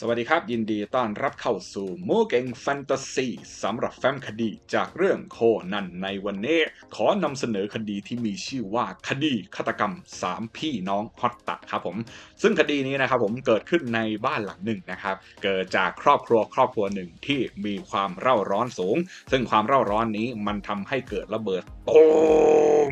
สวัสดีครับ ยินดีต้อนรับเข้าสู่มูเก่งแฟนตาซีสำหรับแฟ้มคดีจากเรื่องโคนันในวันนี้ ขอนำเสนอคดีที่มีชื่อว่าคดีฆาตกรรม 3 พี่น้องฮอตตะครับผม ซึ่งคดีนี้นะครับผมเกิดขึ้นในบ้านหลังหนึ่งนะครับ เกิดจากครอบครัวครอบครัวหนึ่งที่มีความเร่าร้อนสูง ซึ่งความเร่าร้อนนี้มันทำให้เกิดระเบิดโต้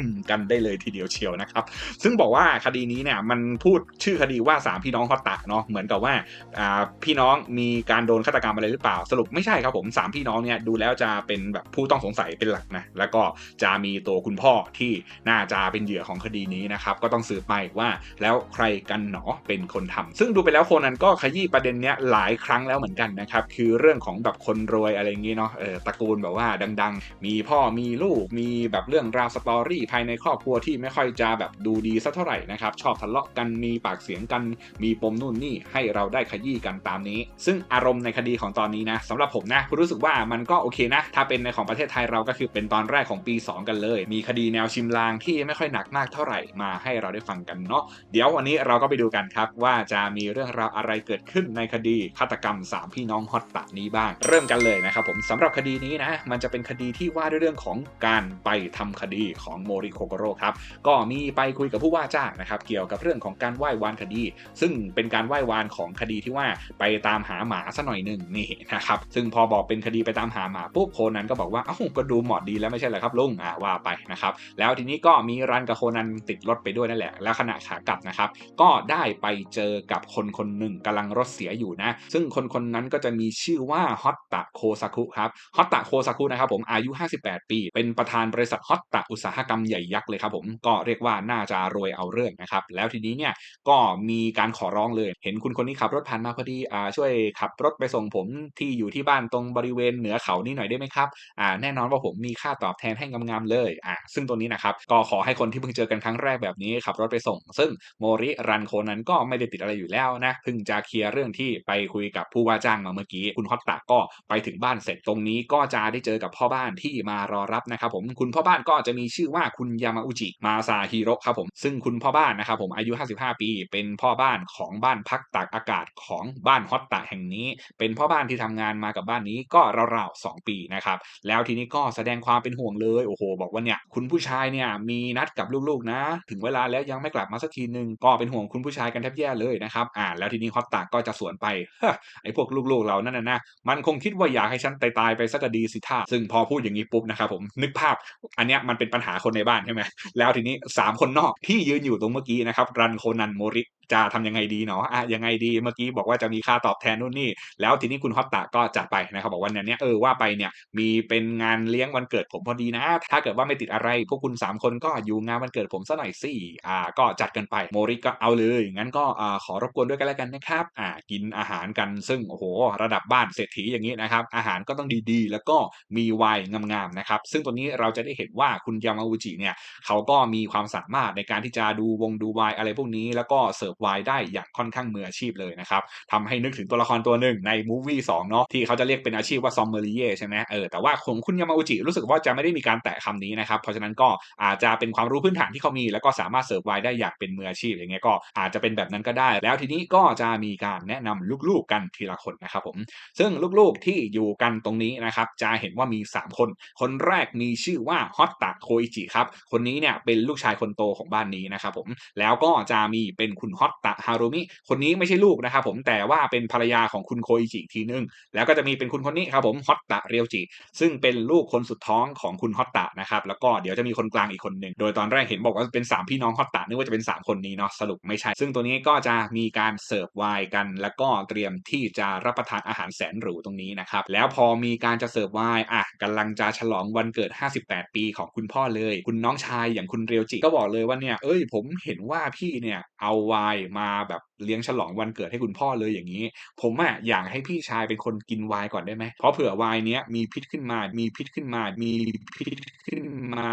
มกันได้เลยทีเดียวเชียวนะครับ ซึ่งบอกว่าคดีนี้เนี่ยมันพูดชื่อคดีว่าสามพี่น้องฮอตตะเนาะเหมือนกับว่าอ่าพี่น้องมีการโดนฆาตกรรมอะไรหรือเปล่า สรุปไม่ใช่ครับผมสามพี่น้องเนี่ยดูแล้วจะเป็นแบบผู้ต้องสงสัยเป็นหลักนะแล้วก็จะมีตัวคุณพ่อที่น่าจะเป็นเหยื่อของคดีนี้นะครับก็ต้องสืบไปว่าแล้วใครกันหนอเป็นคนทำซึ่งดูไปแล้วโคนนั้นก็ขยี้ประเด็นเนี้ยหลายครั้งแล้วเหมือนกันนะครับคือเรื่องของแบบคนรวยอะไรอย่างงี้เนาะเออตระกูลแบบว่าดัง ๆ มีพ่อมีลูกมีแบบเรื่องราวสตอรี่ภายในครอบครัวที่ไม่ค่อยจะแบบดูดีสักเท่าไหร่นะครับชอบทะเลาะกันมีปากเสียงกันมีปมนู่นนี่ให้เราได้ขยี้กันตามนี้ ซึ่งอารมณ์ในคดีของตอนนี้นะสำหรับผมนะคุณรู้สึกว่ามันก็โอเคนะ ถ้าเป็นในของประเทศไทยเราก็คือเป็นตอนแรกของปี 2 กันเลย มีคดีแนวชิมลางที่ไม่ค่อยหนักมากเท่าไหร่มาให้เราได้ฟังกันเนาะเดี๋ยววันนี้เราก็ไปดูกันครับ ว่าจะมีเรื่องราวอะไรเกิดขึ้นในคดีฆาตกรรม 3 พี่น้องฮอตตะนี้บ้าง เริ่มกันเลยนะครับผมสำหรับคดีนี้นะมันจะเป็นคดีที่ว่าด้วยเรื่องของการไปทำคดีของโมริโคโกโร่ครับก็มีไปคุยกับผู้ว่าจ้างนะครับเกี่ยวกับเรื่องของการไหว้วานคดี ซึ่งเป็นการไหว้วานของคดีที่ว่าไปตามหาหมาซะหน่อยหนึ่งนี่นะครับซึ่งพอบอกเป็นคดีไปตามหาหมาปุ๊บโคนันก็บอกว่าเอ้าก็ดูเหมาะดีแล้วไม่ใช่เหรอครับลุงอ่าว่าไปนะครับแล้วทีนี้ก็มีรันกับโคนันติดรถไปด้วยนั่นแหละ แล้วขณะขากลับนะครับก็ได้ไปเจอกับคนคนหนึ่งกำลังรถเสียอยู่นะ ซึ่งคนคนนั้นก็จะมีชื่อว่าฮอตตะโคซาคุครับฮอตตะโคซาคุนะครับผมอายุ 58 ปี เป็นประธานบริษัทฮอตตะอุตสาหกรรมใหญ่ยักษ์เลยครับผมก็เรียกว่าน่าจะรวยเอาเรื่องนะครับแล้วทีนี้เนี่ยก็มีการขอร้องเลย เห็นคุณคนนี้ขับรถผ่านมาพอดีอ่าช่วยขับรถไปส่งผมที่อยู่ที่บ้านตรงบริเวณเหนือเขานี่หน่อยได้ไหมครับอ่าแน่นอนว่าผมมีค่าตอบแทนให้งามๆเลยอ่าซึ่งตัวนี้นะครับก็ขอให้คนที่เพิ่งเจอกันครั้งแรกแบบนี้ขับรถไปส่ง ซึ่งโมริรันโคนั้นก็ไม่ได้ติดอะไรอยู่แล้วนะเพิ่งจะเคลียร์เรื่องที่ไปคุยกับผู้ว่าจ้างมาเมื่อกี้คุณฮอตตะก็ไปถึงบ้านเสร็จตรงนี้ก็จะได้เจอกับพ่อบ้านที่มารอรับนะครับผมคุณพ่อบ้านก็จะมีชื่อว่าคุณยามาอุจิมาซาฮิโร่ครับผมซึ่งคุณพ่อบ้านนะครับผมอายุ 55 ปี เป็นพ่อบ้านของบ้านพักตากอากาศของบ้านานฮอตตะแห่งนี้ เป็นพ่อบ้านที่ทำงานมากับบ้านนี้ก็ราวๆ2ปีนะครับแล้วทีนี้ก็แสดงความเป็นห่วงเลยโอ้โห บอกว่าเนี่ยคุณผู้ชายเนี่ยมีนัดกับลูกๆนะ ถึงเวลาแล้วยังไม่กลับมาสักทีหนึ่งก็เป็นห่วงคุณผู้ชายกันแทบแย่เลยนะครับอ่าแล้วทีนี้ฮอตตาก็จะสวนไปฮะไอ้พวกลูกๆเรานั่นนะนะมันคงคิดว่าอยากให้ฉันตายๆไปสักดีสิท่าซึ่งพอพูดอย่างนี้ปุ๊บนะครับผมนึกภาพอันเนี้ยมันเป็นปัญหาคนในบ้านใช่ไหมแล้วทีนี้ 3 คนนอกที่ยืนอยู่ตรงเมื่อกี้นะครับรันโคนันโมริจะทำยังไงดีเนาะอะยังไงดีเมื่อกี้บอกว่าจะมีค่าตอบแทนนู่นนี่ แล้วทีนี้คุณฮอตตะก็จัดไปนะครับบอกว่าเนี่ยเนี่ยเออว่าไปเนี่ยมีเป็นงานเลี้ยงวันเกิดผมพอดีนะ ถ้าเกิดว่าไม่ติดอะไร พวกคุณ 3 คนก็อยู่งานวันเกิดผมซะหน่อยสิอ่าก็จัดกันไปโมริก็เอาเลยงั้นก็อ่าขอรบกวนด้วยกันแล้วกันนะครับอ่ากินอาหารกันซึ่งโอ้โห ระดับบ้านเศรษฐีอย่างนี้นะครับอาหารก็ต้องดีๆ แล้วก็มีไวน์งามๆนะครับซึ่งตัวนี้เราจะได้เห็นว่าคุณยามาอุจิเนี่ยเขาก็มีความสามารถในการที่จะดูวงดูไวน์อะไรพวกนี้ แล้วก็เสิร์ฟไวน์ได้อย่างค่อนข้างมืออาชีพเลยนะครับทำใให้นึกถึงตัวละครตัวหนึ่งในมูฟวี่สองเนาะที่เขาจะเรียกเป็นอาชีพว่าซอมเมอริเย่ใช่ไหมเออแต่ว่าของคุณยามาอุจิรู้สึกว่าจะไม่ได้มีการแตะคำนี้นะครับเพราะฉะนั้นก็อาจจะเป็นความรู้พื้นฐานที่เขามี แล้วก็สามารถเสิร์ฟไวน์ได้อย่างเป็นมืออาชีพ อย่างเงี้ยก็อาจจะเป็นแบบนั้นก็ได้ แล้วทีนี้ก็จะมีการแนะนำลูกๆกันทีละคนนะครับผมซึ่งลูกๆที่อยู่กันตรงนี้นะครับจะเห็นว่ามี 3 คน คนแรกมีชื่อว่าฮอตตะโคอิจิครับคนนี้เนี่ยเป็นลูกชายคนโตของบ้านนี้นะครับผมแล้วก็จะมีเป็นคุณฮอตตะฮารุมิคนนี้ไม่ใช่ลูกนะครับผมแต่ว่าเป็นภรรยาของคุณโคอิจิทีนึง แล้วก็จะมีเป็นคุณคนนี้ครับผมฮอตตะเรียวจิ ซึ่งเป็นลูกคนสุดท้องของคุณฮอตตะนะครับแล้วก็เดี๋ยวจะมีคนกลางอีกคนหนึ่งโดยตอนแรกเห็นบอกว่าเป็น 3 พี่น้องฮอตตะนึกว่าจะเป็น 3 คนนี้เนาะสรุปไม่ใช่ ซึ่งตัวนี้ก็จะมีการเสิร์ฟไวน์กัน แล้วก็เตรียมที่จะรับประทานอาหารแสนหรูตรงนี้นะครับแล้วพอมีการจะเสิร์ฟไวน์อะกำลังจะฉลองวันเกิด 58 ปีของคุณพ่อเลย คุณน้องชายอย่างคุณเรียวจิก็บอกเลยว่าเนี่ยเอ้ยผมเห็นว่าพี่เนี่ยเอาไวน์มาแบบ เลี้ยงฉลองวันเกิดให้คุณพ่อเลยอย่างนี้ ผมอะอยากให้พี่ชายเป็นคนกินไวน์ก่อนได้ไหมเพราะเผื่อไวน์เนี้ยมีพิษขึ้นมา มีพิษขึ้นมา มีพิษขึ้นมา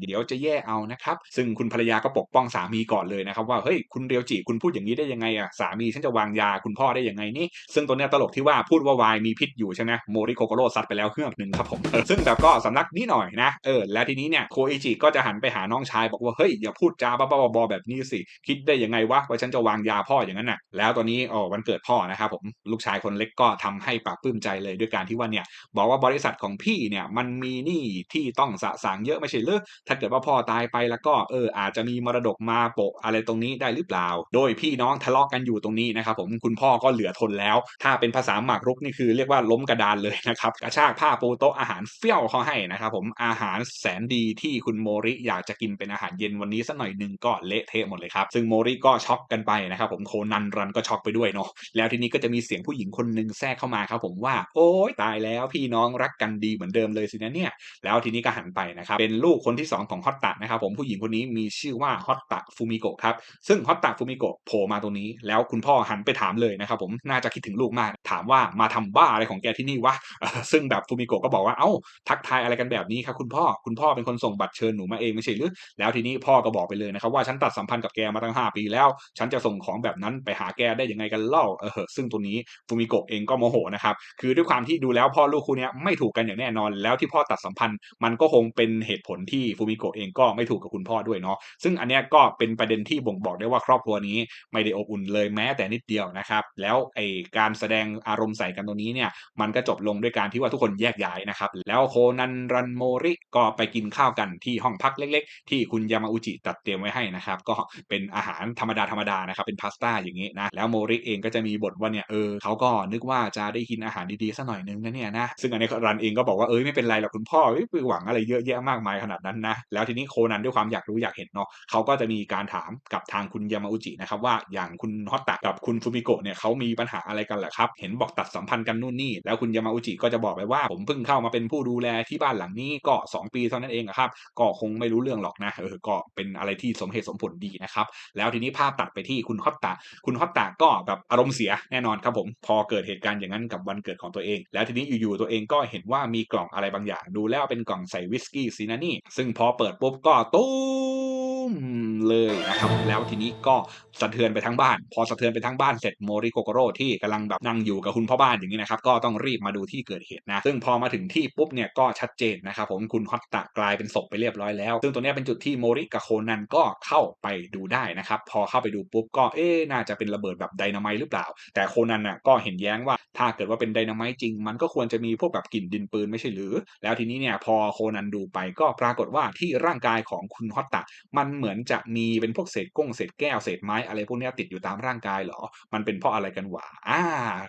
เดี๋ยวจะแย่เอานะครับ ซึ่งคุณภรรยาก็ปกป้องสามีก่อนเลยนะครับว่าเฮ้ยคุณเรียวจิคุณพูดอย่างนี้ได้ยังไงอะสามีฉันจะวางยาคุณพ่อได้ยังไงนี่ซึ่งตัวเนี้ยตลกที่ว่าพูดว่าไวายมีพิษอยู่ใช่ไหมโมริโคโกโรซัดไปแล้วเฮือกหนึ่งครับผมซึ่งแบบก็สำลักนิดหน่อยนะเออแล้วทีนี้เนี่ยโคอิจิก็จะหันไปหาน้องชายบอกว่าเฮ้ยอย่าพูดจาบ้าๆบอๆแบบนี้สิคิดได้ยังไงวะว่าฉันจะวางยาพ่ออย่างนั้นน่ะแล้วตอนนี้อ๋อวันเกิดพ่อนะครับผมลูกชายคนเล็กก็ทำให้ปลาบปลื้มใจเลยด้วยการที่ว่าเนี่ยบอกว่าบริษัทของพี่เนี่ยมันมีหนี้ที่ต้องสะสางเยอะไม่ใช่หรือถ้าเกิดว่าพ่อตายไปแล้วก็เอออาจจะมีมรดกมาโปะอะไรตรงนี้ได้หรือเปล่า โดยพี่น้องทะเลาะกันอยู่ตรงนี้นะครับผมคุณพ่อก็เหลือทนแล้ว ถ้าเป็นภาษาหมากรุกนี่คือเรียกว่าล้มกระดานเลยนะครับกระชากผ้าปูโต๊ะอาหารเฟี้ยวเขาให้นะครับผมอาหารแสนดีที่คุณโมริอยากจะกินเป็นอาหารเย็นวันนี้สักหน่อยหนึ่งก็เละเทะหมดเลยครับซึ่งโมริก็ช็อกกันไปนะครับผมโคนันรันก็ช็อกไปด้วยเนาะแล้วทีนี้ก็จะมีเสียงผู้หญิงคนหนึ่งแทรกเข้ามาครับผมว่า โอ๊ยตายแล้วพี่น้องรักกันดีเหมือนเดิมเลยสินะเนี่ย แล้วทีนี้ก็หันไปนะครับเป็นลูกคนที่ 2 ของฮอตตะนะครับผมผู้หญิงคนนี้มีชื่อว่าฮอตตะฟูมิโกะครับซึ่งฮอตตะฟูมิโกะโผล่มาตรงนี้ แล้วคุณพ่อหันไปถามเลยนะครับผมน่าจะคิดถึงลูกมาก ถามว่ามาทำบ้าอะไรของแกที่นี่วะซึ่งแบบฟูมิโกะก็บอกว่าเอ้าทักทายอะไรกันแบบนี้ครับคุณพ่อคุณพ่อเป็นคนส่งบัตรเชิญหนูมาเองไม่ใช่หรือแล้วทีนี้พ่อก็บอกไปเลยนะครับว่าฉันตัดสัมพันธ์กับแกมาตั้ง 5 ปีแล้ว ฉันจะส่งของแบบนั้นไปหาแกได้ยังไงกันเล่าเออซึ่งตัวนี้ฟูมิโกะเองก็โมโหนะครับคือด้วยความที่ดูแล้วพ่อลูกคู่นี้ไม่ถูกกันอย่างแน่นอน แล้วที่พ่อตัดสัมพันธ์ มันก็คงเป็นเหตุผลที่ฟูมิโกะเองก็ไม่ถูกกับคุณพ่อด้วยเนาะซึ่งอันเนี้ยก็เป็นประเด็นที่บ่งบอกได้ว่าครอบครัวนี้ไม่ได้อบอุ่นเลยแม้แต่นิดเดียวนะครับ แล้วไอการแสดงอารมณ์ใส่กันตรงนี้เนี่ยมันก็จบลงด้วยการที่ว่าทุกคนแยกย้ายนะครับ แล้วโคนันรันโมริก็ไปกินข้าวกันที่ห้องพักเล็ก ๆ ที่คุณยามาอุจิตัดเตรียมไว้ให้นะครับ ก็เป็นอาหารธรรมดาธรรมดานะครับเป็นพาสต้าอย่างนี้นะแล้วโมริเองก็จะมีบทว่าเนี่ยเออเขาก็นึกว่าจะได้กินอาหารดีๆสักหน่อยนึงนะเนี่ยนะซึ่งอันนี้รันเองก็บอกว่าเอ้ยไม่เป็นไรหรอกคุณพ่อไปหวังอะไรเยอะแยะมากมายขนาดนั้นนะแล้วทีนี้โคนันด้วยความอยากรู้อยากเห็นเนาะเขาก็จะมีการถามกับทางคุณยามาอุจินะครับว่าอย่างคุณฮอตตะกับคุณฟูมิโกะเนี่ยเขามีปัญหาอะไรกันเหรอครับเห็นบอกตัดสัมพันธ์กันนู่นนี่แล้วคุณยามาอุจิก็จะบอกไปว่าผมเพิ่งเข้ามาเป็นผู้ดูแลที่บ้านหลังนี้ก็ 2 ปีเท่านั้นเองอะครับก็คงไม่รู้เรื่องหรอกนะเออก็เป็นอะไรที่สมเหตุสมผลดีนะครับแล้วทีนี้ภาพตัดไปที่คุณฮอตตะคุณฮอตตะก็แบบอารมณ์เสียแน่นอนครับผม พอเกิดเหตุการณ์อย่างนั้นกับวันเกิดของตัวเอง แล้วทีนี้อยู่ๆตัวเองก็เห็นว่ามีกล่องอะไรบางอย่าง ดูแล้วเป็นกล่องใส่วิสกี้ซีนานี่ ซึ่งพอเปิดปุ๊บก็ตุ้มเลยนะครับแล้วทีนี้ก็สะเทือนไปทั้งบ้าน พอสะเทือนไปทั้งบ้านเสร็จโมริโกโกโร่ที่กำลังแบบนั่งอยู่กับคุณพ่อบ้านอย่างนี้นะครับก็ต้องรีบมาดูที่เกิดเหตุนะ ซึ่งพอมาถึงที่ปุ๊บเนี่ยก็ชัดเจนนะครับผมคุณฮอตตะกลายเป็นศพไปเรียบร้อยแล้ว ซึ่งตัวเนี้ยเป็นจุดที่โมริกับโคนันก็เข้าไปดูได้นะครับพอเข้าไปดูปุ๊บก็เอ๊น่าจะเป็นระเบิดแบบไดนาไมต์หรือเปล่า แต่โคนันน่ะก็เห็นแย้งว่าถ้าเกิดว่าเป็นไดนาไมต์จริง มันก็ควรจะมีพวกแบบกลิ่นดินปืนไม่ใช่หรือ แล้วทีนี้เนี่ยพอโคนันดูไปก็ปรากฏว่าที่ร่างกายของคุณฮอตตะมันเหมือนจะมีเป็นพวกเศษก้งเศษแก้วเศษไม้อะไรพวกนี้ติดอยู่ตามร่างกายเหรอ มันเป็นเพราะอะไรกันหวะอ่า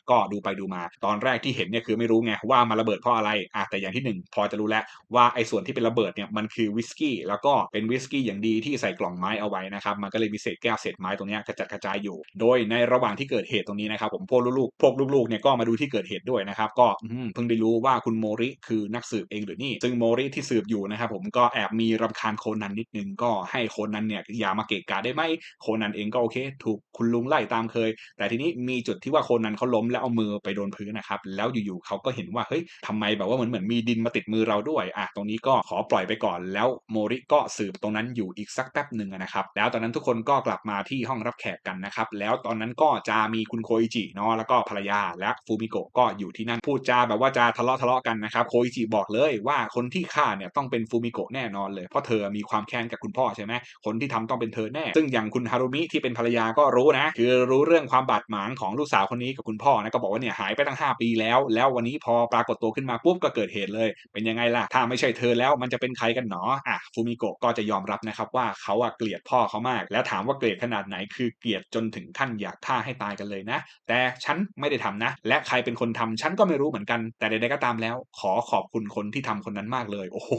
ก็ดูไปดูมา ตอนแรกที่เห็นเนี่ยคือไม่รู้ไงว่ามันระเบิดเพราะอะไรอะแต่อย่างที่หนึ่งพอจะรู้แล้วว่าไอ้ส่วนที่เป็นระเบิดเนี่ยมันคือวิสกี้แล้วก็เป็นวิสกี้อย่างดีที่ใส่กล่องไม้เอาไว้นะครับมันก็เลยมีเศษแก้วเศษไม้ตรงนี้กระจัดกระจายอยโดยในระหว่างที่เกิดเหตุตรงนี้นะครับผมพวกลูกๆพวกลูกๆเนี่ยก็มาดูที่เกิดเหตุด้วยนะครับก็เพิ่งได้รู้ว่าคุณโมริคือนักสืบเองหรือนี่ ซึ่งโมริที่สืบอยู่นะครับผมก็แอบมีรำคาญโคนันนิดนึงก็ให้โคนันเนี่ยอย่ามาเกะกะได้ไหมโคนันเองก็โอเค ถูกคุณลุงไล่ตามเคย แต่ทีนี้มีจุดที่ว่าโคนันเขาล้มแล้วเอามือไปโดนพื้นนะครับแล้วอยู่ๆเขาก็เห็นว่าเฮ้ยทำไมแบบว่าเหมือนเหมือนมีดินมาติดมือเราด้วยอะตรงนี้ก็ขอปล่อยไปก่อน แล้วโมริก็สืบตรงนั้นอยู่อีกสักแป๊บหนึ่งนะครับแล้วตอนนั้นทุกคนก็กลับมาที่ห้องรับแขกกันนะครับแล้วตอนนั้นก็จะมีคุณโคอิจิเนาะแล้วก็ภรรยาและฟูมิโกะก็อยู่ที่นั่นพูดจาแบบว่าจะทะเลาะทะเลาะกันนะครับโคอิจิบอกเลยว่าคนที่ฆ่าเนี่ยต้องเป็นฟูมิโกะแน่นอนเลยเพราะเธอมีความแค้นกับคุณพ่อใช่ไหมคนที่ทำต้องเป็นเธอแน่ ซึ่งอย่างคุณฮารุมิที่เป็นภรรยาก็รู้นะ คือรู้เรื่องความบาดหมางของลูกสาวคนนี้กับคุณพ่อนะก็บอกว่าเนี่ยหายไปตั้ง 5 ปีแล้ว แล้ววันนี้พอปรากฏตัวขึ้นมาปุ๊บก็เกิดเหตุเลย เป็นยังไงล่ะ ถ้าไม่ใช่เธอแล้วมันจะเป็นใครกันหนออะฟูมิโกะก็จะยอมรับนะครับว่าเขาอะเกลียดพ่อเขามาก แล้วถามว่าเกลียดขนาดไหนคือเกลียดจนถึงขั้นอยากฆ่าให้ตายกันเลยนะ แต่ฉันไม่ได้ทำนะ และใครเป็นคนทำฉันก็ไม่รู้เหมือนกัน แต่ใดๆก็ตามแล้ว ขอขอบคุณคนที่ทำคนนั้นมากเลย โอ้โห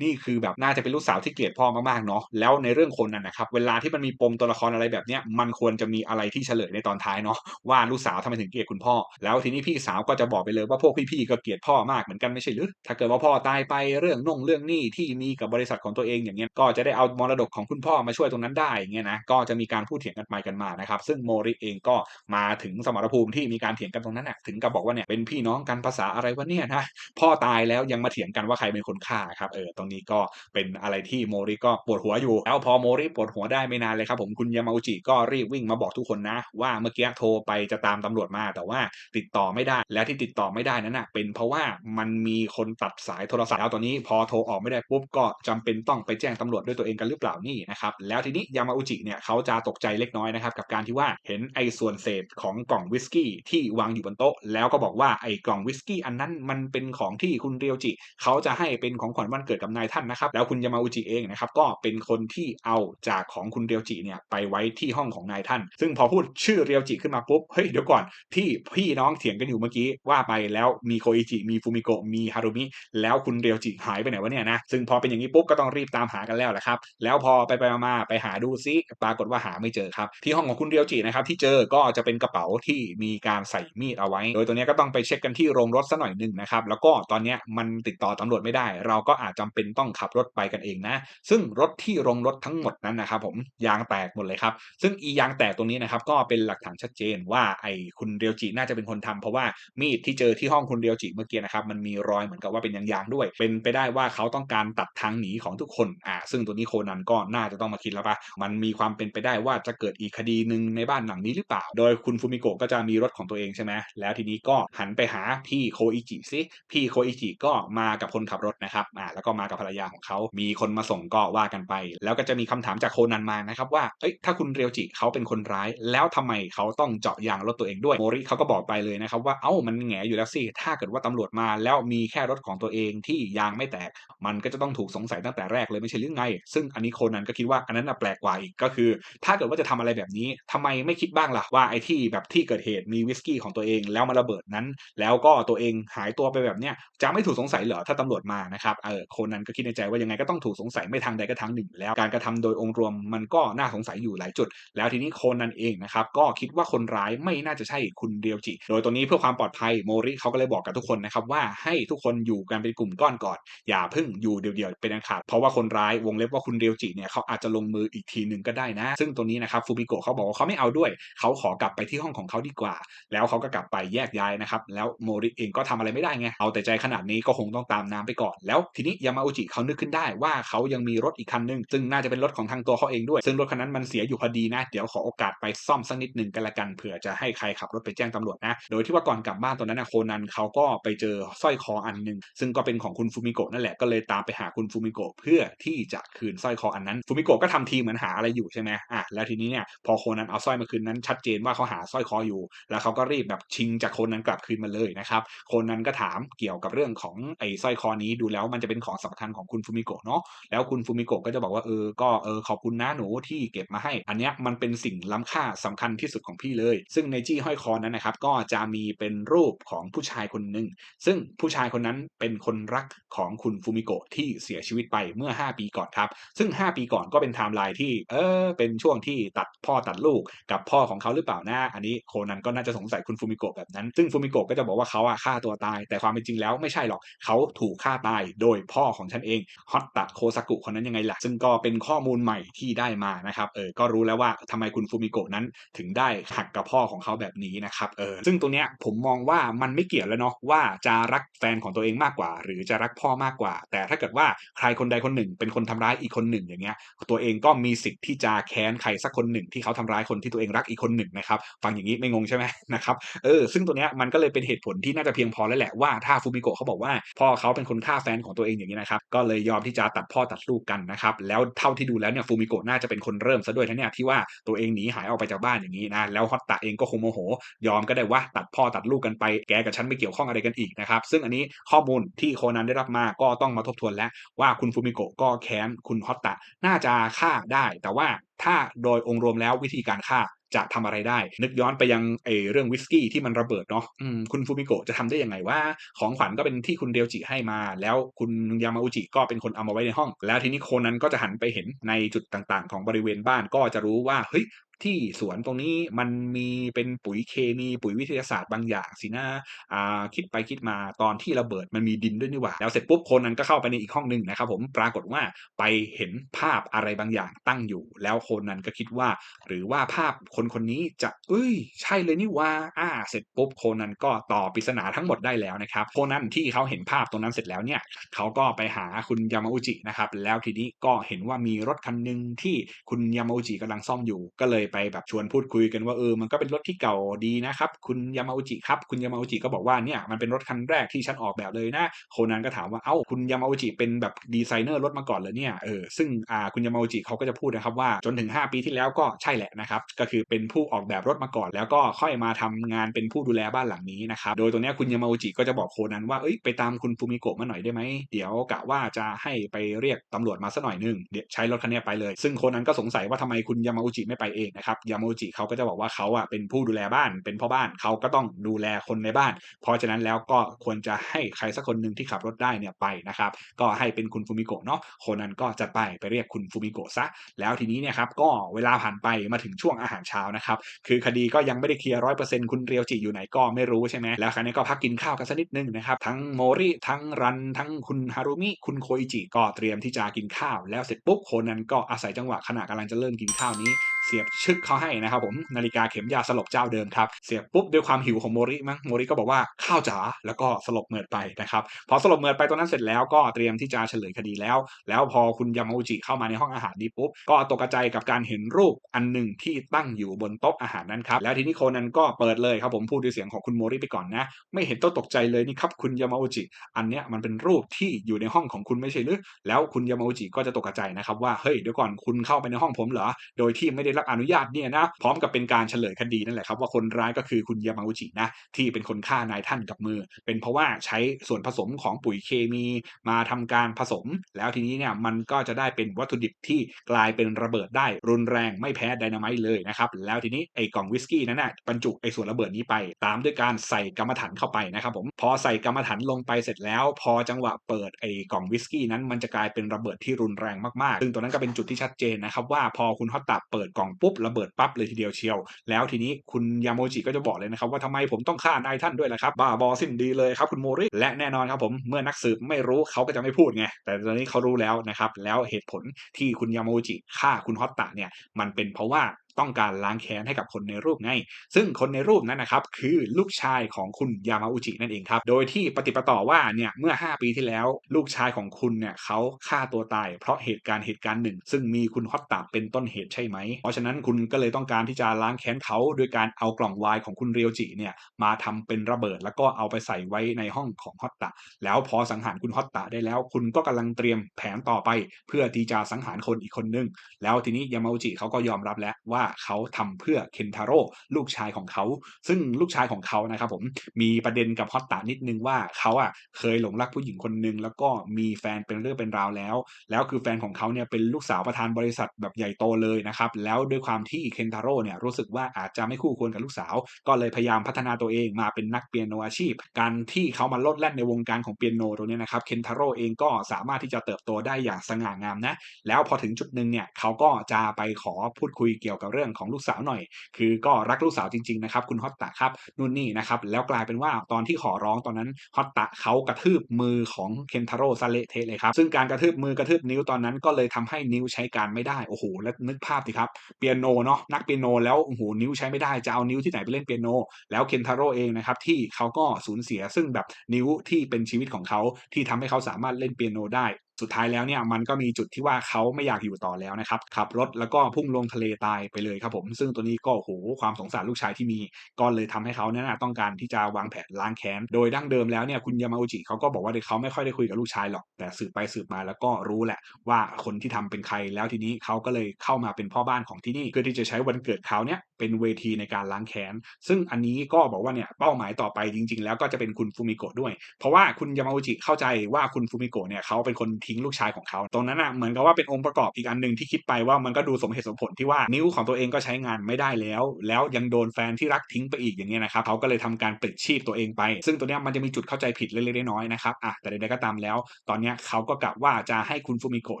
นี่คือแบบน่าจะเป็นลูกสาวที่เกลียดพ่อมากๆเนาะแล้วในเรื่องคนนั้นนะครับเวลาที่มันมีปมตัวละครอะไรแบบเนี้ยมันควรจะมีอะไรที่เฉลยในตอนท้ายเนาะว่าลูกสาวทำไมถึงเกลียดคุณพ่อ แล้วทีนี้พี่สาวก็จะบอกไปเลยว่าพวกพี่ๆก็เกลียดพ่อมากเหมือนกันไม่ใช่หรือถ้าเกิดว่าพ่อตายไปเรื่องน่งเรื่องหนี้ที่มีกับบริษัทของตัวเองอย่างเงี้ยก็จะได้เอามรดกของคุณพ่อมาช่วยตรงนั้นได้อย่างเงี้ยนะก็จะมีการพูดเถียงกันไปกันมานะครับซึ่งโมริเองก็มาถึงสมรภูมิที่มีการเถียงกันตรงนั้นน่ะถึงกับบอกว่าเนี่ยเป็นพี่น้องกันภาษาอะไรวะเนี่ยนะพ่อตายแล้วยังมาเถียงกันว่าใครเป็นคนฆ่าครับเออตรงนี้ก็เป็นอะไรที่โมริก็ปวดหัวอยู่ แล้วพอโมริปวดหัวได้ไม่นานเลยครับผมคุณยามาอุจิก็รีบวิ่งมาบอกทุกคนนะ ว่าเมื่อกี้โทรไปจะตามตำรวจมาแต่ว่าติดต่อไม่ได้และที่ติดต่อไม่ได้นั้นนะเป็นเพราะว่ามันมีคนตัดสายโทรศัพท์แล้วตอนนี้พอโทรออกไม่ได้ปุ๊บก็จำเป็นต้องไปแจ้งตำรวจด้วยตัวเองกันหรือเปล่านี่นะครับแล้วทีนี้ยามาอุจิเนี่ยเขาจะตกใจเล็กน้อยนะครับกับการที่ว่าเห็นไอ้ส่วนเศษของกล่องวิสกี้ที่วางอยู่บนโต๊ะ แล้วก็บอกว่าไอ้กล่องวิสกี้อันนั้นมันเป็นของที่คุณเรียวจิ เขาจะให้เป็นของขวัญวันเกิดกับนายท่านนะครับ แล้วคุณยามาอุจิเองนะครับก็เป็นคนที่เอาจากของคุณเรียวจิเนี่ยไปไว้ที่ห้องของนายท่าน ซึ่งพอพูดชื่อเรียวจิขึ้นมาปุ๊บเฮ้ยเดี๋ยวก่อนที่พี่น้องเถียงกันอยู่เมื่อกี้ว่าไปแล้วมีโคอิจิมีฟูมิโกะมีฮารุมิแล้วคุณเรียวจิหายไปไหนวะเนี่ยนะซึ่งพอเป็นอย่างนี้ปุ๊บก็ต้องรีบตามหากันแล้วแหละครับแล้วพอไปไปมาไปหาดูซิปรากฏว่าหาไม่เจอครับที่ห้องของคุณเรียวจินะครับที่เจอก็จะเป็นกระเป๋าที่มีการใส่มีดเอาไว้ โดยตัวนี้ก็ต้องไปเช็คกันที่โรงรถสัหน่อยหนึ่งนะครับแล้วก็ตอนนี้มันติดต่อตำรวจไม่ได้ เราก็อาจจำเป็นต้องขับรถไปกันเองนะ ซึ่งรถที่โรงรถทั้งหมดนั้นนะครับผมยางแตกหมดเลยครับซึ่งอียางแตกตรงนี้นะครับก็เป็นหลักฐานชัดเจนว่าไอ้คุณเรียวจิน่าจะเป็นคนทำเพราะว่ามีดที่เจอที่ห้องคุณเรียวจิเมื่อกี้นะครับมันมีรอยเหมือนกับว่าเป็นยางๆด้วย เป็นไปได้ว่าเขาต้องการตัดทางหนีของทุกคนอ่าซึ่งตัวนี้โคนันก็น่าจะต้องมาคิดแล้วปะมันมีความเป็นไปได้ว่าจะเกิดอีกคดีหนึ่งในบ้านหลังนี้หรือเปล่า โดยคุณฟูมิโกะก็จะมีรถของตัวเองใช่ไหมแล้วทีนี้ก็หันไปหาพี่โคอิจิซิพี่โคอิจิก็มากับคนขับรถนะครับอ่าแล้วก็มากับภรรยาของเขา มีคนมาส่งก็ว่ากันไป แล้วก็จะมีคำถามจากโคนันมานะครับว่าเอ้ยถ้าคุณเรียวจิเขาเป็นคนร้าย แล้วทำไมเขาต้องเจาะยางรถตัวเองด้วยโมริเขาก็บอกไปเลยนะครับว่าเอ้ามันแงอยู่แล้วสิถ้าเกิดว่าตำรวจมา แล้วมีแค่รถของตัวเองที่ยางไม่แตก มันก็จะต้องถูกสงสัยตั้งแต่แรกเลยไม่ใช่หรือไง ซึ่งอันนี้โคนันก็คิดว่าอันนั้นแปลกกว่าอีกก็คือ ถ้าเกิดว่าจะทำอะไรแบบนี้ทำไมไม่คิดบ้างล่ะว่าไอ้ที่แบบที่เกิดเหตุมีวิสกี้ของตัวเองแล้วมาระเบิดนั้น แล้วก็ตัวเองหายตัวไปแบบเนี้ยจะไม่ถูกสงสัยเหรอถ้าตำรวจมานะครับเออโคนันก็คิดในใจว่ายังไงก็ต้องถูกสงสัยไม่ทางใดก็ทางหนึ่งแล้วการกระทำโดยองค์รวมมันก็น่าสงสัยอยู่หลายจุด แล้วทีนี้โคนันเองนะครับก็คิดว่าคนร้ายไม่น่าจะใช่คุณเรียวจิ โดยตัวนี้เพื่อความปลอดภัยโมริเขาก็เลยบอกกับทุกคนนะครับว่าให้ทุกคนอยู่กันเป็นกลุ่มก้อนก่อน อย่าเพิ่งอยู่เดียวๆเป็นอันขาดเพราะว่าคนร้ายวงเล็บว่าคุณเรียวจิเนี่ยเขาอาจจะลงมืออีกทีหนึ่งก็ได้นะ ซึ่งตัวนี้นะครับฟูมิโกะเขาบอกเขาไม่เอาด้วย เขาขอกลับไปที่ห้องของเขาดีกว่า แล้วเขาก็กลับไปแยกย้ายนะครับ แล้วโมริเองก็ทำอะไรไม่ได้ไง เอาแต่ใจขนาดนี้ก็คงต้องตามน้ำไปก่อน แล้วทีนี้ยามาอุจิเขานึกขึ้นได้ว่าเขายังมีรถอีกคันนึง ซึ่งน่าจะเป็นรถของทางตัวเขาเองด้วย ซึ่งรถคันนั้นมันเสียอยู่พอดีนะ เดี๋ยวขอโอกาสไปซ่อมสักนิดหนึ่งกันละกัน เผื่อจะให้ใครขับรถไปแจ้งตำรวจนะ โดยที่ว่าก่อนกลับบ้านตอนนั้นนะโคนันเขาก็ไปเจอสร้อยคออันหนึ่งซึ่งก็เป็นของคุณฟูมิโกะนั่นแหละ ก็เลยตามไปหาคุณฟูมิโกะเพื่อที่จะคืนสร้อยคออันนั้น ฟูมิโกะก็ทำทีเหมือนหาอะไรอยู่ใช่ไหมอะแล้วทีนี้เนี่ยพอโคนันเอาสร้อยมาคืนนั้นชัดเจนว่าเขาหาสร้อยคออยู่ แล้วเขาก็รีบแบบชิงจากคนนั้นกลับคืนมาเลยนะครับคนนั้นก็ถามเกี่ยวกับเรื่องของไอ้สร้อยคอนี้ดูแล้วมันจะเป็นของสำคัญของคุณฟูมิโกะเนาะแล้วคุณฟูมิโกะก็จะบอกว่าเออก็เออขอบคุณนะหนูที่เก็บมาให้ อันเนี้ยมันเป็นสิ่งล้ำค่าสำคัญที่สุดของพี่เลย ซึ่งในจี้ห้อยคอนั้นนะครับก็จะมีเป็นรูปของผู้ชายคนหนึ่งซึ่งผู้ชายคนนั้นเป็นคนรักของคุณฟูมิโกะที่เสียชีวิตไปเมื่อ 5 ปีก่อนครับ ซึ่ง 5 ปีก่อนก็เป็นไทม์ไลน์ที่เออเป็นช่วงที่ตัดพ่อตัดลูกกับพ่อของเขาหรือเปล่านะอันนี้โคนันก็น่าจะสงสัยคุณฟูมิโกะแบบนั้น ซึ่งฟูมิโกะก็จะบอกว่าเขาอะฆ่าตัวตาย แต่ความเป็นจริงแล้วไม่ใช่หรอกเขาถูกฆ่าตายโดยพ่อของฉันเองฮอตตะโคซากุคนนั้นยังไงล่ะซึ่งก็เป็นข้อมูลใหม่ที่ได้มานะครับเออก็รู้แล้วว่าทำไมคุณฟูมิโกะนั้นถึงได้หักกับพ่อของเขาแบบนี้นะครับเออซึ่งตรงเนี้ยผมมองว่ามันไม่เกี่ยวแล้วเนาะว่าจะรักแฟนของตัวเองมากกว่า หรือจะรักพ่อมากกว่า แต่ถ้าเกิดว่าใครคนใดคนหนึ่งเป็นคนทำร้ายอีกคนหนึ่งอย่างเงี้ยตัวเองก็มีสิทธิ์ที่จะแค้นใครสักคนหนึ่งที่เขาทำร้ายคนที่ตัวเองรักอีกคนหนึ่งนะครับ ฟังอย่างนี้ไม่งงใช่ไหมนะครับ เออ ซึ่งตัวเนี้ยมันก็เลยเป็นเหตุผลที่น่าจะเพียงพอแล้วแหละว่าถ้าฟูมิโกะเขาบอกว่าพ่อเขาเป็นคนฆ่าแฟนของตัวเองอย่างนี้นะครับ ก็เลยยอมที่จะตัดพ่อตัดลูกกันนะครับ แล้วเท่าที่ดูแล้วเนี่ยฟูมิโกะน่าจะเป็นคนเริ่มซะด้วยทั้งเนี่ยที่ว่าตัวเองหนีหายออกไปจากบ้านอย่างนี้นะแล้วฮอตตะเองก็คงโมโห ยอมก็ได้ว่าตัดพ่อตัดลูกกันไปแกกับฉันไม่เกี่ยวข้องอะไรกันอีกนะครับ ซึ่งอันนี้ข้อมูลที่โคนันได้รับมาก็ต้องมาทบทวนแล้วว่าคุณฟูมิโกะก็แค้นคุณฮอตตะน่าจะฆ่าได้แต่ว่า ถ้าโดยองค์รวมแล้ววิธีการฆ่าจะทำอะไรได้ นึกย้อนไปยังเอเรื่องวิสกี้ที่มันระเบิดเนาะคุณฟูมิโกะจะทำได้ยังไงว่า ของขวัญก็เป็นที่คุณเดียวจิให้มา แล้วคุณยามาอุจิก็เป็นคนเอามาไว้ในห้อง แล้วทีนี้โคนั้นก็จะหันไปเห็นในจุดต่างๆ ของบริเวณบ้านก็จะรู้ว่าเฮ้ย ที่สวนตรงนี้มันมีเป็นปุ๋ยเคมีปุ๋ยวิทยาศาสตร์บางอย่างสินะอ่าคิดไปคิดมาตอนที่ระเบิดมันมีดินด้วยนี่หว่าแล้วเสร็จปุ๊บคนนั้นก็เข้าไปในอีกห้องหนึ่งนะครับผมปรากฏว่าไปเห็นภาพอะไรบางอย่างตั้งอยู่ แล้วคนนั้นก็คิดว่า หรือว่าภาพคนคนนี้จะเอ้ย ใช่เลยนี่ว่าอ่า เสร็จปุ๊บคนนั้นก็ตอบปริศนาทั้งหมดได้แล้วนะครับคนนั้นที่เขาเห็นภาพตรงนั้นเสร็จแล้วเนี่ยเขาก็ไปหาคุณยามาอุจินะครับแล้วทีนี้ก็เห็นว่ามีรถคันหนึ่งที่คุณยามาอุจิกำลังซ่อมอยู่ก็เลยไปแบบชวนพูดคุยกันว่าเออมันก็เป็นรถที่เก่าดีนะครับคุณยามาอุจิครับคุณยามาอุจิก็บอกว่าเนี่ยมันเป็นรถคันแรกที่ฉันออกแบบเลยนะโคนันก็ถามว่าเอ้าคุณยามาอุจิเป็นแบบดีไซเนอร์รถมาก่อนเลยเนี่ยเออซึ่งอ่าคุณยามาอุจิเขาก็จะพูดนะครับว่าจนถึง 5 ปีที่แล้วก็ใช่แหละนะครับก็คือเป็นผู้ออกแบบรถมาก่อน แล้วก็ค่อยมาทำงานเป็นผู้ดูแลบ้านหลังนี้นะครับโดยตรงนี้คุณยามาอุจิก็จะบอกโคนันว่าเอ้ยไปตามคุณฟูมิโกะมาหน่อยได้ไหมเดี๋ยวกะว่าจะให้ไปเรียกตำรวจมาสักหน่อยนึงเดี๋ยวใช้รถคันนี้ไปเลย ซึ่งโคนันก็สงสัยว่าทำไมคุณยามาอุจิไม่ไปเองนะครับยามาอุจิเขาก็จะบอกว่าเขาอะเป็นผู้ดูแลบ้านเป็นพ่อบ้านเขาก็ต้องดูแลคนในบ้าน เพราะฉะนั้นแล้วก็ควรจะให้ใครสักคนหนึ่งที่ขับรถได้เนี่ยไปนะครับ ก็ให้เป็นคุณฟูมิโกะเนาะโคนันก็จะไปไปเรียกคุณฟูมิโกะซะแล้วทีนี้เนี่ยครับก็เวลาผ่านไปมาถึงช่วงอาหารเช้านะครับคือคดีก็ยังไม่ได้เคลียร์ร้อยเปอร์เซ็นต์คุณเรียวจิอยู่ไหนก็ไม่รู้ใช่ไหมแล้วครั้นี้ก็พักกินข้าวกันสักนิดนึงนะครับทั้งโมริทั้งรันทั้งคุณฮารุมิคุณโคอิจิก็เตรียมที่จะกินข้าว แล้วเสร็จปุ๊บโคนันก็อาศัยจังหวะขณะกำลังจะเริ่มกินข้าวนี้ เสียบชึกเขาให้นะครับผมนาฬิกาเข็มยาสลบเจ้าเดิมครับเสียบปุ๊บด้วยความหิวของโมริมั้งโมริก็บอกว่าข้าวจ๋าแล้วก็สลบเหมือดไปนะครับพอสลบเหมือดไปตรงนั้นเสร็จแล้วก็เตรียมที่จะเฉลยคดีแล้ว แล้วพอคุณยามาอุจิเข้ามาในห้องอาหารนี้ปุ๊บก็ตกใจกับการเห็นรูปอันหนึ่งที่ตั้งอยู่บนโต๊ะอาหารนั้นครับแล้วทีนี้โคนันก็เปิดเลยครับผมพูดด้วยเสียงของคุณโมริไปก่อนนะ ไม่เห็นต้องตกใจเลยนี่ครับคุณยามาอุจิอันเนี้ยมันเป็นรูปที่อยู่ในห้องของคุณไม่ใช่หรือแล้วคุณยามาอุจิก็จะตกใจนะครับว่าเฮ้ยเดี๋ยวก่อนคุณเข้าไปในห้องผมเหรอโดยที่ไม่ได้รับอนุญาตเนี่ยนะพร้อมกับเป็นการเฉลยคดีนั่นแหละครับว่าคนร้ายก็คือคุณยามาอุจินะที่เป็นคนฆ่านายท่านกับมือ เป็นเพราะว่าใช้ส่วนผสมของปุ๋ยเคมีมาทำการผสม แล้วทีนี้เนี่ยมันก็จะได้เป็นวัตถุดิบที่กลายเป็นระเบิดได้รุนแรงไม่แพ้ไดนาไมต์เลยนะครับแล้วทีนี้ไอ้กล่องวิสกี้นั้นน่ะบรรจุไอ้ส่วนระเบิดนี้ไป ตามด้วยการใส่กรรมฐานเข้าไปนะครับผมพอใส่กรรมฐานลงไปเสร็จแล้ว พอจังหวะเปิดไอ้กล่องวิสกี้นั้นมันจะกลายเป็นระเบิดที่รุนแรงมากๆ ซึ่งตัวนั้นก็เป็นจุดที่ชัดเจนนะครับว่าพอคุณฮอตตาเปิดกล่องปุ๊บระเบิดปั๊บเลยทีเดียวเชียว แล้วทีนี้คุณยาโมจิก็จะบอกเลยนะครับว่าทำไมผมต้องฆ่านายท่านด้วยล่ะครับบ้าบอสิ้นดีเลยครับคุณโมริและแน่นอนครับผมเมื่อนักสืบไม่รู้เขาก็จะไม่พูดไงแต่ตอนนี้เขารู้แล้วนะครับแล้วเหตุผลที่คุณยาโมจิฆ่าคุณฮอตตาเนี่ยมันเป็นเพราะว่า ต้องการล้างแค้นให้กับคนในรูปไง ซึ่งคนในรูปนั้นนะครับคือลูกชายของคุณยามาอุจินั่นเองครับ โดยที่ปฏิปต่อว่าเนี่ยเมื่อ 5 ปีที่แล้ว ลูกชายของคุณเนี่ยเขาฆ่าตัวตาย เพราะเหตุการณ์เหตุการณ์หนึ่ง ซึ่งมีคุณฮอตตาเป็นต้นเหตุใช่ไหม เพราะฉะนั้นคุณก็เลยต้องการที่จะล้างแค้นเขาโดยการเอากล่องวายของคุณเรียวจิเนี่ยมาทำเป็นระเบิด แล้วก็เอาไปใส่ไว้ในห้องของฮอตตาแล้วพอสังหารคุณฮอตตาได้แล้ว คุณก็กำลังเตรียมแผนต่อไป เพื่อที่จะสังหารคนอีกคนนึง แล้วทีนี้ยามาอุจิเขาก็ยอมรับแล้วว่าเขาทำเพื่อเคนทาโร่ลูกชายของเขา ซึ่งลูกชายของเขานะครับผมมีประเด็นกับฮอตตานิดนึงว่าเขาอะเคยหลงรักผู้หญิงคนนึง แล้วก็มีแฟนเป็นเรื่องเป็นราวแล้ว แล้วคือแฟนของเขาเนี่ยเป็นลูกสาวประธานบริษัทแบบใหญ่โตเลยนะครับแล้วด้วยความที่เคนทาโร่เนี่ยรู้สึกว่าอาจจะไม่คู่ควรกับลูกสาว ก็เลยพยายามพัฒนาตัวเองมาเป็นนักเปียโนอาชีพ การที่เขามาลดแล่นในวงการของเปียโนตรงนี้นะครับเคนทาโร่เองก็สามารถที่จะเติบโตได้อย่างสง่างามนะแล้วพอถึงจุดหนึ่งเนี่ยเขาก็จะไปขอพูดคุยเกี่ยวกับเรื่องของลูกสาวหน่อย คือก็รักลูกสาวจริงๆนะครับคุณฮอตตะครับนู่นนี่นะครับแล้วกลายเป็นว่าตอนที่ขอร้องตอนนั้นฮอตตะเขากระทืบมือของเคนทาโร่ซาเลเทเลยครับซึ่งการกระทืบมือกระทืบนิ้วตอนนั้นก็เลยทำให้นิ้วใช้การไม่ได้โอ้โหแล้วนึกภาพสิครับเปียโนเนาะนักเปียโนแล้วโอ้โหนิ้วใช้ไม่ได้จะเอานิ้วที่ไหนไปเล่นเปียโน แล้วเคนทาโร่เองนะครับที่เขาก็สูญเสียซึ่งแบบนิ้วที่เป็นชีวิตของเขาที่ทำให้เขาสามารถเล่นเปียโนได้ สุดท้ายแล้วเนี่ยมันก็มีจุดที่ว่าเขาไม่อยากอยู่ต่อแล้วนะครับขับรถแล้วก็พุ่งลงทะเลตายไปเลยครับผม ซึ่งตัวนี้ก็โหความสงสารลูกชายที่มีก็เลยทำให้เขาเนี่ยนะต้องการที่จะวางแผนล้างแค้นโดยดั้งเดิมแล้วเนี่ยคุณยามาอุจิเขาก็บอกว่าเขาไม่ค่อยได้คุยกับลูกชายหรอก แต่สืบไปสืบมาแล้วก็รู้แหละว่าคนที่ทำเป็นใครแล้วทีนี้เขาก็เลยเข้ามาเป็นพ่อบ้านของที่นี่เพื่อที่จะใช้วันเกิดเขาเนี่ยเป็นเวทีในการล้างแค้น ซึ่งอันนี้ก็บอกว่าเนี่ยเป้าหมายต่อไปจริง ๆ แล้วก็จะเป็นคุณฟูมิโกะด้วย เพราะว่าคุณยามาอุจิเข้าใจว่าคุณฟูมิโกะเนี่ยเขาเป็นคนทิ้งลูกชายของเขาตรงนั้นอะเหมือนกับว่าเป็นองค์ประกอบอีกอันหนึ่งที่คิดไปว่ามันก็ดูสมเหตุสมผลที่ว่านิ้วของตัวเองก็ใช้งานไม่ได้แล้ว แล้วยังโดนแฟนที่รักทิ้งไปอีกอย่างเงี้ยนะครับเขาก็เลยทำการปลิดชีพตัวเองไป ซึ่งตัวเนี้ยมันจะมีจุดเข้าใจผิดเล็กๆน้อยๆนะครับอะแต่ใดๆก็ตามแล้ว ตอนเนี้ยเขาก็กะว่าจะให้คุณฟูมิโกะ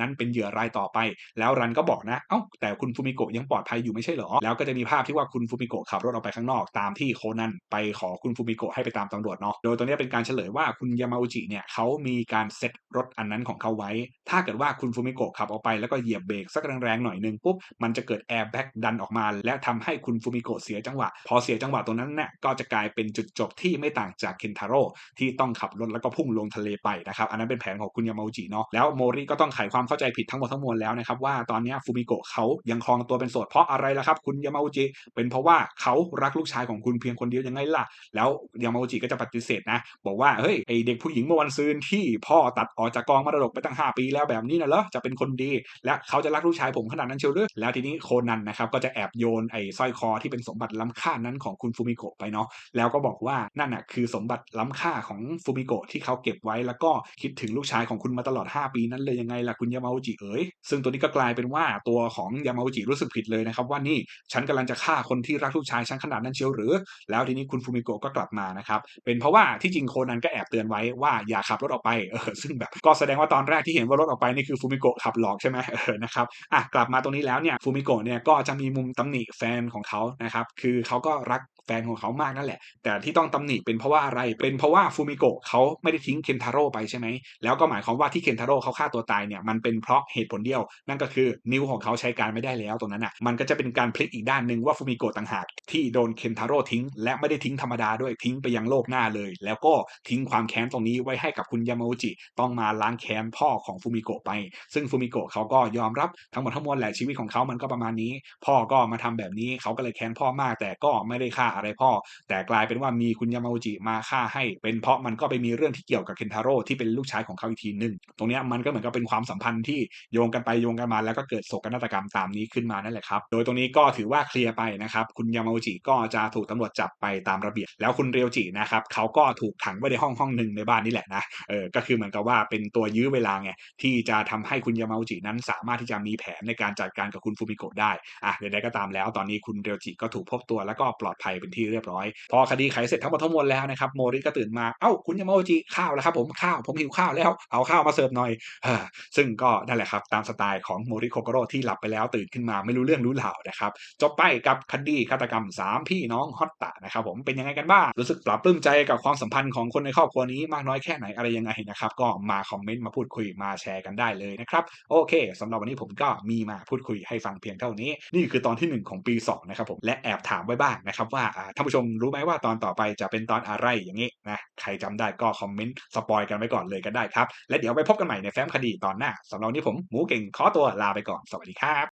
นั้นเป็นเหยื่อรายต่อไป แล้วรันก็บอกนะเอ้าแต่คุณฟูมิโกะยังปลอดภัยอยู่ไม่ใช่เหรอแล้วก็จะมีภาพที่ว่าคุณฟูมิโกะขับรถออกไปข้างนอกตามที่โคนันไปขอคุณฟูมิโกะให้ไปตามตำรวจเนาะโดยตัวเนี้ยเป็นการเฉลยว่าคุณยามาอุจิเนี่ยเขามีการเซ็ตรถอันนั้นของเขาไว้ ถ้าเกิดว่าคุณฟูมิโกะขับออกไปแล้วก็เหยียบเบรกสักแรงๆหน่อยนึงปุ๊บมันจะเกิดแอร์แบ็กดันออกมา และทำให้คุณฟูมิโกะเสียจังหวะ พอเสียจังหวะตรงนั้นเนี่ยก็จะกลายเป็นจุดจบที่ไม่ต่างจากเคนทาโร่ที่ต้องขับรถแล้วก็พุ่งลงทะเลไปนะครับอันนั้นเป็นแผนของคุณยามาอุจิเนาะแล้วโมริก็ต้องไขความเข้าใจผิดทั้งหมดทั้งมวลแล้วนะครับว่าตอนนี้ฟูมิโกะเขายังครองตัวเป็นโสดเพราะอะไรล่ะครับคุณยามาอุจิเป็นเพราะว่าเขารักลูกชายของคุณเพียงคนเดียวยังไงล่ะ แล้วยามาอุจิก็จะปฏิเสธนะ บอกว่าเฮ้ยไอเด็กผู้หญิงเมื่อวันซืนที่พ่อตัดออกจากกองมรดกไปตั้ง 5 ปีแล้วแบบนี้นะเหรอจะเป็นคนดี และเขาจะรักลูกชายผมขนาดนั้นเชียวหรือแล้วทีนี้โคนันนะครับก็จะแอบโยนไอ้สร้อยคอที่เป็นสมบัติล้ำค่านั้นของคุณฟูมิโกะไปเนาะแล้วก็บอกว่านั่นน่ะคือสมบัติล้ำค่าของฟูมิโกะที่เขาเก็บไว้แล้วก็คิดถึงลูกชายของคุณมาตลอด 5 ปีนั้นเลยยังไงล่ะคุณยามาอุจิเอ๋ยซึ่งตัวนี้ก็กลายเป็นว่าตัวของยามาอุจิรู้สึกผิดเลยนะครับว่านี่ฉันกำลังจะฆ่าคนที่รักลูกชายฉันขนาดนั้นเชียวหรือ แล้วทีนี้คุณฟูมิโกะก็กลับมานะครับเป็นเพราะว่าที่จริงโคนันก็แอบเตือนไว้ว่าอย่าขับรถออกไปเออซึ่งแบบก็แสดงว่าตอนแรกที่เห็นว่ารถออกไปนี่คือฟูมิโกะขับหลอกใช่ไหมเออนะครับอะกลับมาตรงนี้แล้วเนี่ยฟูมิโกะเนี่ยก็จะมีมุมตำหนิแฟนของเขานะครับคือเขาก็รัก แฟนของเขามากนั่นแหละ แต่ที่ต้องตำหนิเป็นเพราะว่าอะไรเป็นเพราะว่าฟูมิโกะเขาไม่ได้ทิ้งเคนทาโร่ไปใช่ไหมแล้วก็หมายความว่าที่เคนทาโร่เขาฆ่าตัวตายเนี่ยมันเป็นเพราะเหตุผลเดียว นั่นก็คือนิ้วของเขาใช้การไม่ได้แล้วตรงนั้นอะมันก็จะเป็นการพลิกอีกด้านหนึ่งว่าฟูมิโกะต่างหากที่โดนเคนทาโร่ทิ้ง และไม่ได้ทิ้งธรรมดาด้วยทิ้งไปยังโลกหน้าเลย แล้วก็ทิ้งความแค้นตรงนี้ไว้ให้กับคุณยามาอุจิต้องมาล้างแค้นพ่อของฟูมิโกะไป ซึ่งฟูมิโกะเขาก็ยอมรับทั้งหมดทั้งมวลแหละชีวิตของเขามันก็ประมาณนี้ พ่อก็มาทำแบบนี้เขาก็เลยแค้นพ่อมากแต่ก็ไม่ได้ฆ่าอะไรพ่อ แต่กลายเป็นว่ามีคุณยามาอุจิมาฆ่าให้ เป็นเพราะมันก็ไปมีเรื่องที่เกี่ยวกับเคนทาโร่ที่เป็นลูกชายของเขาอีกทีหนึ่งตรงนี้มันก็เหมือนกับเป็นความสัมพันธ์ที่โยงกันไปโยงกันมาแล้วก็เกิดโศกนาฏกรรมตามนี้ขึ้นมานั่นแหละครับ โดยตรงนี้ก็ถือว่าเคลียร์ไปนะครับ คุณยามาอุจิก็จะถูกตำรวจจับไปตามระเบียบ แล้วคุณเรียวจินะครับเขาก็ถูกขังไว้ในห้องห้องหนึ่งในบ้านนี่แหละนะ เออ ก็คือเหมือนกับว่าเป็นตัวยื้อเวลาไงที่จะทำให้คุณยามาอุจินั้นสามารถที่จะมีแผนในการจัดการกับคุณฟูมิโกะได้ อะใดๆก็ตามแล้ว ตอนนี้คุณเรียวจิก็ถูกพบตัวแล้วก็ปลอดภัยเป็นที่เรียบร้อย พอคดีไขเสร็จทั้งหมดทั้งมวลแล้วนะครับโมริก็ตื่นมาเอ้าคุณยามาอุจิข้าวแล้วครับผมข้าวผมหิวข้าวแล้วเอาข้าวมาเสิร์ฟหน่อยซึ่งก็นั่นแหละครับตามสไตล์ของโมริโคโกโร่ที่หลับไปแล้วตื่นขึ้นมาไม่รู้เรื่องรู้ราวนะครับจบไปกับคดีฆาตกรรม 3 พี่น้องฮอตตะนะครับผมเป็นยังไงกันบ้างรู้สึกปรับปลื้มใจกับความสัมพันธ์ของคนในครอบครัวนี้มากน้อยแค่ไหนอะไรยังไงนะครับก็มาคอมเมนต์มาพูดคุยมาแชร์กันได้เลยนะครับโอเคสำหรับวันนี้ผมก็มีมาพูดคุยให้ฟังเพียงเท่านี้ นี่คือตอนที่ 1 ของปี2นะครับผมและแอบถามไว้บ้างนะครับว่าท่านผู้ชมรู้ไหมว่าตอนต่อไปจะเป็นตอนอะไรอย่างนี้นะใครจำได้ก็คอมเมนต์สปอยกันไว้ก่อนเลยก็ได้ครับ และเดี๋ยวไปพบกันใหม่ในแฟ้มคดีตอนหน้าสำหรับวันนี้ผมหมูเก่งขอตัวลาไปก่อนสวัสดีครับ